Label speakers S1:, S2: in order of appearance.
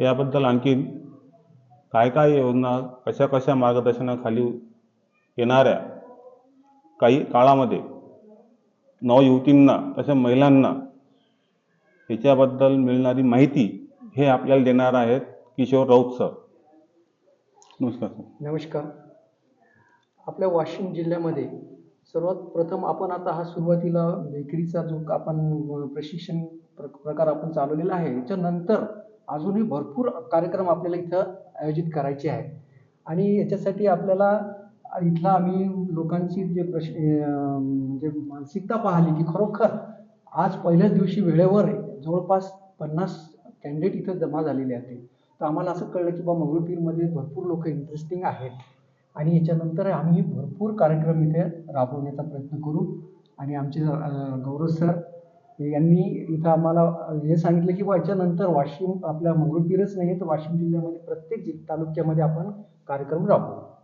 S1: याबद्दल आणखीन काय काय योजना कशा कशा मार्गदर्शनाखाली येणाऱ्या काही काळामध्ये नवयुवतींना तशा महिलांना याच्याबद्दल मिळणारी माहिती हे आपल्याला देणार आहेत किशोर राऊत सर. नमस्कार सर.
S2: नमस्कार. आपल्या वाशिम जिल्ह्यामध्ये सर्वात प्रथम आपण आता हा सुरुवातीला बेकरीचा जो आपण प्रशिक्षण प्र प्रकार आपण चालवलेला आहे याच्यानंतर अजूनही भरपूर कार्यक्रम आपल्याला इथं आयोजित करायचे आहे आणि याच्यासाठी आपल्याला इथला आम्ही लोकांची जे प्रश्न म्हणजे मानसिकता पाहिली की खरोखर आज पहिल्याच दिवशी वेळेवर जवळपास पन्नास कॅन्डिडेट इथं जमा झालेले आहेत. तर आम्हाला असं कळलं की बा मंगळपीरमध्ये भरपूर लोक इंटरेस्टिंग आहेत. आणि याच्यानंतर आम्ही भरपूर कार्यक्रम इथे राबवण्याचा प्रयत्न करू. आणि आमचे गौरव सर यांनी इथं आम्हाला हे सांगितलं की बा याच्यानंतर वाशिम आपल्या मंगळपीरच नाही तर वाशिम जिल्ह्यामध्ये प्रत्येक जि तालुक्यामध्ये आपण कार्यक्रम राबवू.